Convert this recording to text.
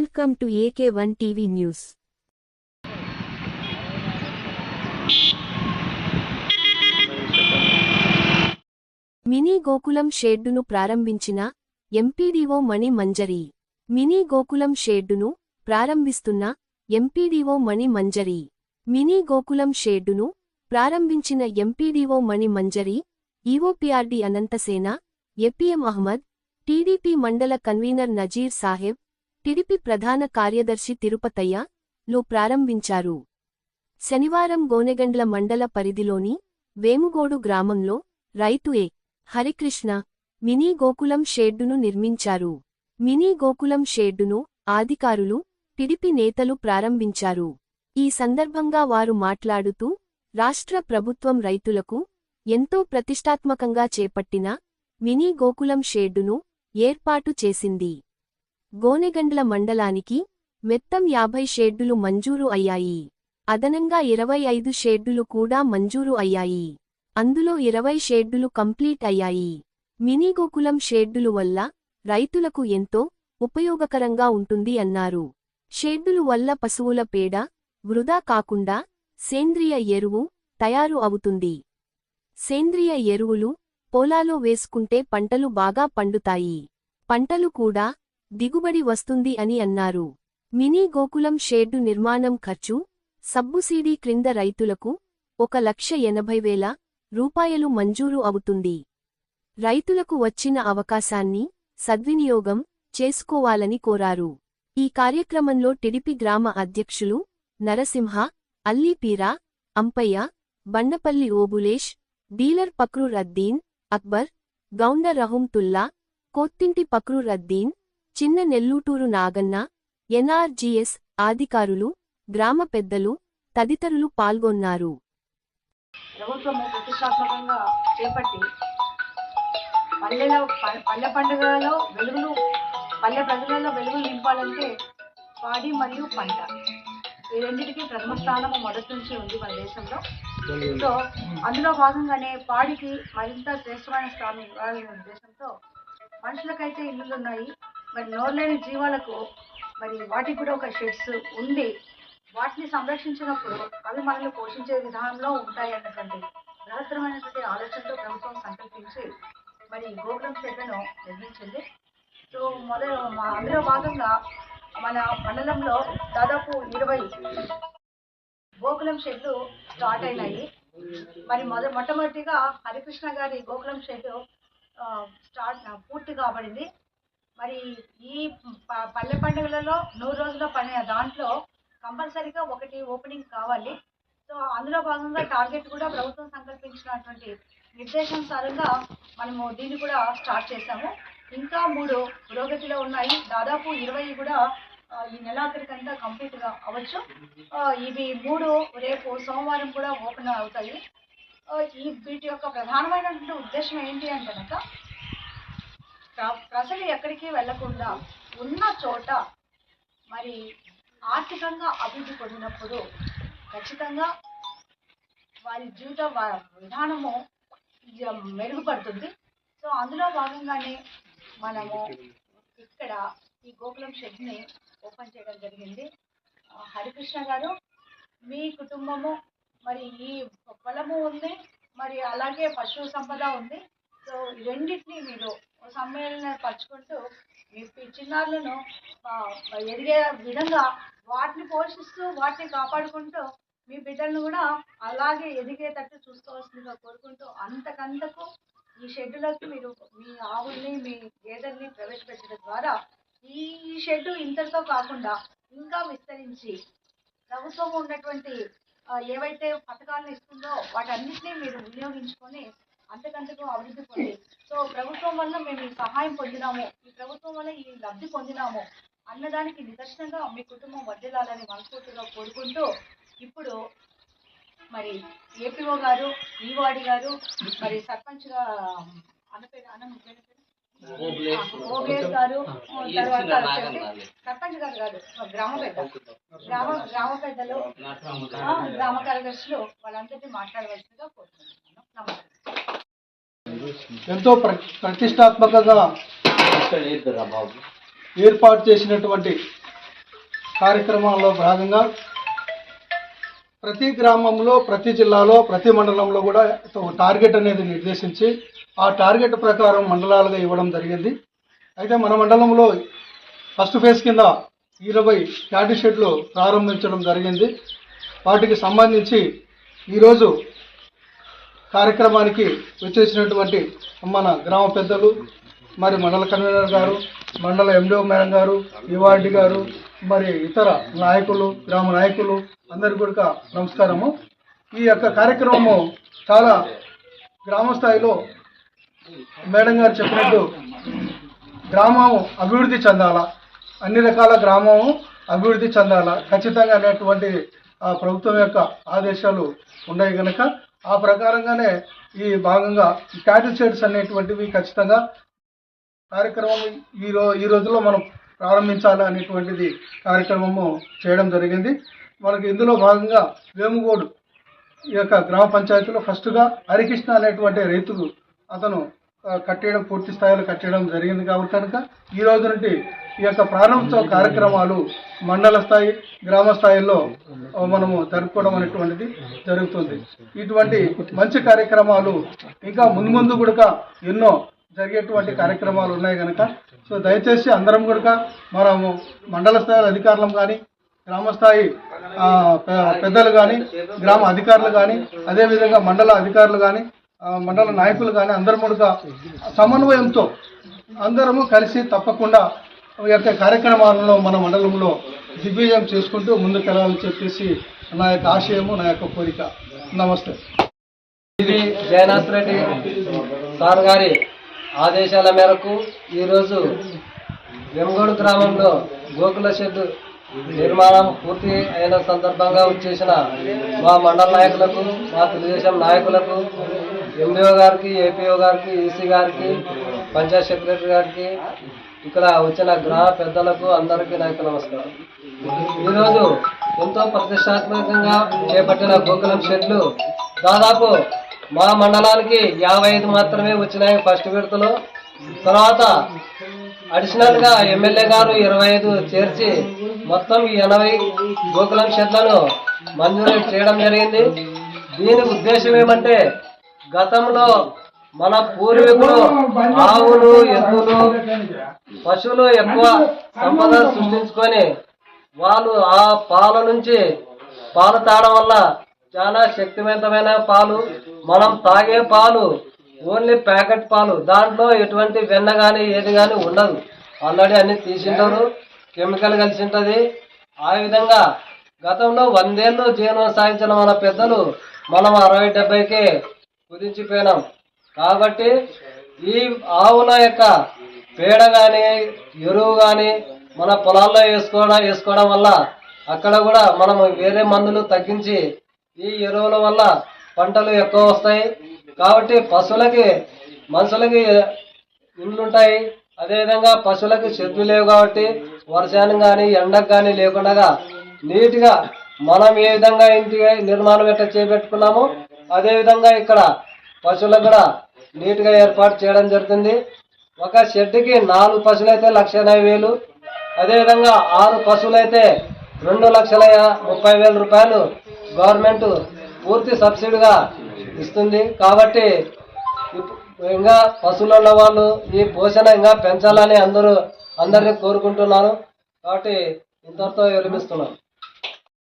Welcome to AK one TV news mini Gokulam షెడ్డును ప్రారంభించిన MPDO Mani Manjari. Mini Gokulam షెడ్డును ప్రారంభిస్తున్న MPDO Mani Manjari. Mini Gokulam షెడ్డును ప్రారంభించిన MPDO Mani Manjari EOPRD Ananthasena APM Ahmed TDP మండల convener Nazeer Saheb TDP ప్రధాన కార్యదర్శి తిరుపతయ్య లో ప్రారంభించారు. శనివారం గోనెగండ్ల మండల పరిధిలోని వేముగోడు గ్రామంలో రైతు ఏ హరికృష్ణ మినీ గోకులం షేడ్డును నిర్మించారు. మినీ గోకులం షేడ్డును అధికారులు టిడిపి నేతలు ప్రారంభించారు. ఈ సందర్భంగా వారు మాట్లాడుతూ రాష్ట్ర ప్రభుత్వం రైతులకు ఎంతో ప్రతిష్టాత్మకంగా చేపట్టిన మినీ గోకులం షేడ్డును ఏర్పాటు చేసింది. గోనెగండ్ల మండలానికి మెత్తం యాభై షేడ్డులు మంజూరు అయ్యాయి. అదనంగా ఇరవై ఐదు షేడ్డులు కూడా మంజూరు అయ్యాయి. అందులో ఇరవై షేడ్డులు కంప్లీట్ అయ్యాయి. మినీ గోకులం షేడ్డులు వల్ల రైతులకు ఎంతో ఉపయోగకరంగా ఉంటుంది అన్నారు. షేడ్డులు వల్ల పశువుల పేడ వృధా కాకుండా సేంద్రియ ఎరువు తయారు అవుతుంది. సేంద్రియ ఎరువులు పొలాలో వేసుకుంటే పంటలు బాగా పండుతాయి. పంటలు కూడా దిగుబడి వస్తుంది అని అన్నారు. మినీ గోకులం షేడ్డు నిర్మాణం ఖర్చు సబ్బుసీడీ క్రింద రైతులకు ఒక లక్ష ఎనభై వేల రూపాయలు మంజూరు అవుతుంది. రైతులకు వచ్చిన అవకాశాన్ని సద్వినియోగం చేసుకోవాలని కోరారు. ఈ కార్యక్రమంలో టిడిపి గ్రామ అధ్యక్షులు Narasimha అల్లీపీరా Ampayya Bandapalli Obulesh dealer Fakruddin Akbar Gounda Rahamthulla Kothinti Fakruddin Chinna నెల్లూటూరు Naganna NREGS అధికారులు గ్రామ పెద్దలు తదితరులు పాల్గొన్నారు. ప్రభుత్వము ప్రతిష్టాత్మకంగా చేపట్టి పల్లెలో పల్లె పండుగలలో వెలుగులు పల్లె ప్రజలలో వెలుగులు నింపాలంటే పాడి మరియు పంట. ఈ రెండింటికి ప్రథమ స్థానము మొదటి నుంచి ఉంది మన దేశంలో. సో అందులో భాగంగానే పాడికి మరింత శ్రేష్టమైన స్థానం ఇవ్వాలనే ఉద్దేశంతో మనుషులకైతే ఇల్లులు ఉన్నాయి మరి నోరులేని జీవాలకు మరి వాటికి కూడా ఒక షెడ్స్ ఉండి వాటిని సంరక్షించినప్పుడు అవి మనల్ని పోషించే విధానంలో ఉంటాయి అన్నటువంటి బృహత్తరమైనటువంటి ఆలోచనతో ప్రభుత్వం సంకల్పించి మరి గోకులం షెడ్లను నిర్మించింది. సో మొదలు మా- అందులో భాగంగా మన మండలంలో దాదాపు ఇరవై గోకులం షెడ్లు స్టార్ట్ అయినాయి. మరి మొద మొట్టమొదటిగా హరికృష్ణ గారి గోకులం షెడ్ స్టార్ట్ పూర్తి కాబడింది. మరి ఈ ప- పల్లె పండుగలలో నూరు రోజుల పని దాంట్లో కంపల్సరీగా ఒకటి ఓపెనింగ్ కావాలి. సో అందులో భాగంగా టార్గెట్ కూడా ప్రభుత్వం సంకల్పించినటువంటి నిర్దేశానుసారంగా మనము దీన్ని కూడా స్టార్ట్ చేశాము. ఇంకా మూడు పురోగతిలో ఉన్నాయి. దాదాపు ఇరవై కూడా ఈ నెలాఖరికంతా కంప్లీట్గా అవ్వచ్చు. ఇవి మూడు రేపు సోమవారం కూడా ఓపెన్ అవుతాయి. ఈ వీటి యొక్క ప్రధానమైనటువంటి ఉద్దేశం ఏంటి అంటే కనుక ప్రజలు ఎక్కడికి వెళ్ళకుండా ఉన్న చోట మరి ఆర్థికంగా అభివృద్ధి పొందినప్పుడు ఖచ్చితంగా వారి జీవిత విధానము మెరుగుపడుతుంది. సో అందులో భాగంగానే మనము ఇక్కడ ఈ గోకులం షెడ్ని ఓపెన్ చేయడం జరిగింది. హరికృష్ణ గారు మీ కుటుంబము మరి ఈ పొలము ఉంది మరి అలాగే పశు సంపద ఉంది. సో రెండింటిని మీరు సమ్మేళన పరుచుకుంటూ మీ పిచ్చినార్లను చిన్నారులను ఎదిగే విధంగా వాటిని పోషిస్తూ వాటిని కాపాడుకుంటూ మీ బిడ్డలను కూడా అలాగే ఎదిగేటట్టు చూసుకోవాల్సిందిగా కోరుకుంటూ అంతకంతకు ఈ షెడ్యూలోకి మీరు మీ ఆవుల్ని మీ గేదెల్ని ప్రవేశపెట్టడం ద్వారా ఈ షెడ్ ఇంతటితో కాకుండా ఇంకా విస్తరించి ప్రభుత్వం ఉన్నటువంటి ఏవైతే పథకాలను ఇస్తుందో వాటన్నిటిని మీరు వినియోగించుకొని అంతకంతకు అభివృద్ధి పొంది. సో ప్రభుత్వం వల్ల మేము ఈ సహాయం పొందినాము. ఈ ప్రభుత్వం వల్ల ఈ లబ్ధి పొందినాము. అన్నదానికి నిదర్శనంగా మీ కుటుంబం వర్ధిల్లాలని మనస్ఫూర్తిగా కోరుకుంటూ ఇప్పుడు మరి ఏపీఓ గారు ఈవాడి గారు మరి సర్పంచ్గా అన్న పేరు అన్న గారు తర్వాత సర్పంచ్ గారు కాదు గ్రామ పెద్ద. గ్రామ గ్రామ పెద్దలు గ్రామ కార్యదర్శులు వాళ్ళందరినీ మాట్లాడవలసిందిగా కోరుతున్నాను. ఎంతో ప్ర ప్రతిష్టాత్మకంగా ఏర్పాటు చేసినటువంటి కార్యక్రమాల్లో భాగంగా ప్రతి గ్రామంలో ప్రతి జిల్లాలో ప్రతి మండలంలో కూడా టార్గెట్ అనేది నిర్దేశించి ఆ టార్గెట్ ప్రకారం మండలాలుగా ఇవ్వడం జరిగింది. అయితే మన మండలంలో ఫస్ట్ ఫేజ్ కింద ఇరవై క్యాటి షెడ్లు ప్రారంభించడం జరిగింది. వాటికి సంబంధించి ఈరోజు కార్యక్రమానికి వచ్చేసినటువంటి మన గ్రామ పెద్దలు మరి మండల కన్వీనర్ గారు మండల ఎండిఓ మేడం గారు ఈవార్డి గారు మరి ఇతర నాయకులు గ్రామ నాయకులు అందరికీ కూడా నమస్కారము. ఈ యొక్క కార్యక్రమము చాలా గ్రామ స్థాయిలో మేడం గారు చెప్పినట్టు గ్రామం అభివృద్ధి చెందాలా. అన్ని రకాల గ్రామం అభివృద్ధి చెందాలా. ఖచ్చితంగా అనేటువంటి ప్రభుత్వం యొక్క ఆదేశాలు ఉన్నాయి కనుక ఆ ప్రకారంగానే ఈ భాగంగా క్యాటిల్ షెడ్స్ అనేటువంటివి ఖచ్చితంగా కార్యక్రమం ఈ రో ఈ రోజుల్లో మనం ప్రారంభించాలి అనేటువంటిది కార్యక్రమము చేయడం జరిగింది. మనకి ఇందులో భాగంగా వేముగోడు ఈ యొక్క గ్రామ పంచాయతీలో ఫస్ట్గా హరికృష్ణ అనేటువంటి రైతులు అతను కట్టేయడం పూర్తి స్థాయిలో కట్టేయడం జరిగింది కాబట్టి కనుక ఈ రోజు నుండి ఈ యొక్క ప్రారంభోత్సవ కార్యక్రమాలు మండల స్థాయి గ్రామ స్థాయిలో మనము జరుపుకోవడం అనేటువంటిది జరుగుతుంది. ఇటువంటి మంచి కార్యక్రమాలు ఇంకా ముందు ముందు కూడా ఎన్నో జరిగేటువంటి కార్యక్రమాలు ఉన్నాయి కనుక సో దయచేసి అందరం కూడా మనము మండల స్థాయి అధికారులం కానీ గ్రామ స్థాయి ఆ, పె- పెద్దలు కానీ గ్రామ అధికారులు కానీ అదేవిధంగా మండల అధికారులు కానీ మండల నాయకులు కానీ అందరం కూడా సమన్వయంతో అందరము కలిసి తప్పకుండా యొక్క కార్యక్రమాలను మన మండలంలో దిగ్విజయం చేసుకుంటూ ముందుకెళ్ళాలని చెప్పేసి నా యొక్క ఆశయము నా యొక్క కోరిక. నమస్తే. ఇది జయనాథ్ రెడ్డి సార్ గారి ఆదేశాల మేరకు ఈరోజు వెంగోడు గ్రామంలో గోకుల షెడ్ నిర్మాణం పూర్తి అయిన సందర్భంగా వచ్చేసిన మా మండల నాయకులకు మా తెలుగుదేశం నాయకులకు ఎంబీఓ గారికి ఏపీఓ గారికి ఈసీ గారికి పంచాయత్ సెక్రటరీ గారికి ఇక్కడ వచ్చిన గ్రహ పెద్దలకు అందరికీ నాకు నమస్కారం. ఈరోజు ఎంతో ప్రతిష్టాత్మకంగా చేపట్టిన గోకులం షెడ్లు దాదాపు మా మండలానికి యాభై ఐదు మాత్రమే వచ్చినాయి ఫస్ట్ విడతలో. తర్వాత అడిషనల్గా ఎమ్మెల్యే గారు ఇరవై ఐదు చేర్చి మొత్తం ఎనభై గోకులం షెడ్లను మంజూరు చేయడం జరిగింది. దీని ఉద్దేశం ఏమంటే గతంలో మన పూర్వీకులు ఆవులు ఎద్దులు పశువులు ఎక్కువ సంపద సృష్టించుకొని వాళ్ళు ఆ పాల నుంచి పాలు తాగడం వల్ల చాలా శక్తివంతమైన పాలు మనం తాగే పాలు ఓన్లీ ప్యాకెట్ పాలు. దాంట్లో ఎటువంటి వెన్న కానీ ఏది కానీ ఉండదు. ఆల్రెడీ అన్ని తీసింటారు కెమికల్ కలిసి ఉంటుంది ఆ విధంగా గతంలో వందేళ్ళు జీవనం సాగించిన మన పెద్దలు మనం అరవై డెబ్బైకే కుదించిపోయినాం. కాబట్టి ఈ ఆవుల యొక్క పేడ కానీ ఎరువు కానీ మన పొలాల్లో వేసుకోవడం వేసుకోవడం వల్ల అక్కడ కూడా మనం వేరే మందులు తగ్గించి ఈ ఎరువుల వల్ల పంటలు ఎక్కువ వస్తాయి. కాబట్టి పశువులకి మనుషులకి ఇండ్లు అదేవిధంగా పశువులకి చెట్లు లేవు కాబట్టి వర్షానికి కానీ ఎండకు కానీ లేకుండా నీట్గా మనం ఏ విధంగా ఇంటి నిర్మాణం ఎట్లా చేపెట్టుకున్నామో అదేవిధంగా ఇక్కడ పశువులకు కూడా నీట్గా ఏర్పాటు చేయడం జరుగుతుంది. ఒక షెడ్కి నాలుగు పశువులు అయితే లక్ష ఎనభై వేలు అదేవిధంగా ఆరు పశువులు అయితే రెండు లక్షల ముప్పై వేల రూపాయలు గవర్నమెంట్ పూర్తి సబ్సిడీగా ఇస్తుంది. కాబట్టి ఇంకా పశువులు ఉన్న వాళ్ళు ఈ పోషణ ఇంకా పెంచాలని అందరూ అందరినీ కోరుకుంటున్నాను. కాబట్టి ఇంతటితో విరమిస్తున్నాను.